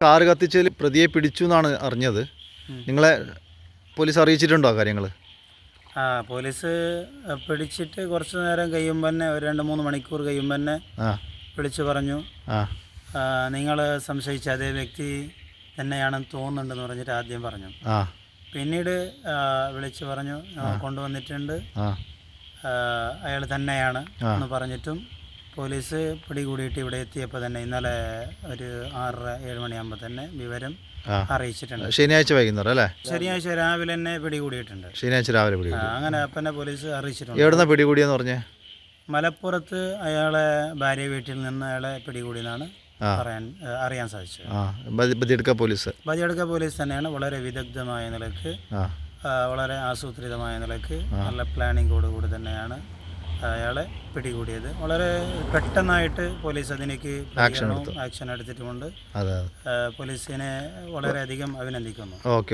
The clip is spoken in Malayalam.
കാറ് കത്തിച്ചതിൽ പ്രതിയെ പിടിച്ചു എന്നാണ് അറിഞ്ഞത്. നിങ്ങളെ പോലീസ് അറിയിച്ചിട്ടുണ്ടോ കാര്യങ്ങൾ? ആ പോലീസ് പിടിച്ചിട്ട് കുറച്ച് നേരം കഴിയുമ്പോൾ തന്നെ ഒരു രണ്ട് മൂന്ന് മണിക്കൂർ കഴിയുമ്പോൾ തന്നെ വിളിച്ചു പറഞ്ഞു. ആ. നിങ്ങൾ സംശയിച്ച അതേ വ്യക്തി തന്നെയാണെന്ന് തോന്നുന്നുണ്ടെന്ന് പറഞ്ഞിട്ട് ആദ്യം പറഞ്ഞു. ആ. പിന്നീട് വിളിച്ചു പറഞ്ഞു. കൊണ്ടുവന്നിട്ടുണ്ട്. അയാൾ തന്നെയാണ് എന്ന് പറഞ്ഞിട്ടും പോലീസ് പിടികൂടിയിട്ട് ഇവിടെ എത്തിയപ്പോൾ തന്നെ ഇന്നലെ ഒരു ആറര ഏഴ് മണിയാകുമ്പോൾ തന്നെ വിവരം അറിയിച്ചിട്ടുണ്ട്. ശനിയാഴ്ച വൈകുന്നേരം അല്ലേ? ശനിയാഴ്ച രാവിലെ തന്നെ പിടികൂടിയിട്ടുണ്ട്. ശനിയാഴ്ച രാവിലെ പിടി അങ്ങനെ അപ്പനെ പോലീസ് അറിയിച്ചിട്ടുണ്ട്. എവിടുന്ന പിടികൂടിയെന്ന് പറഞ്ഞേ? മലപ്പുറത്ത് അയാളെ ഭാര്യ വീട്ടിൽ നിന്ന് അയാളെ പിടികൂടിയെന്നാണ്. പറയാൻ അറിയാൻ സാധിച്ചത്. ആ ബദിയടുക്ക പോലീസ്. ബദിയടുക്ക പോലീസ് തന്നെയാണ് വളരെ വിദഗ്ധമായ നിലയ്ക്ക് വളരെ ആസൂത്രിതമായ നിലയ്ക്ക് നല്ല പ്ലാനിങ്ങോട് തന്നെയാണ് അയാളെ പിടികൂടിയത്. വളരെ പെട്ടെന്നായിട്ട് പോലീസ് അതിലേക്ക് ആക്ഷൻ എടുത്തിട്ടുമുണ്ട്. പോലീസിനെ വളരെയധികം അഭിനന്ദിക്കുന്നു.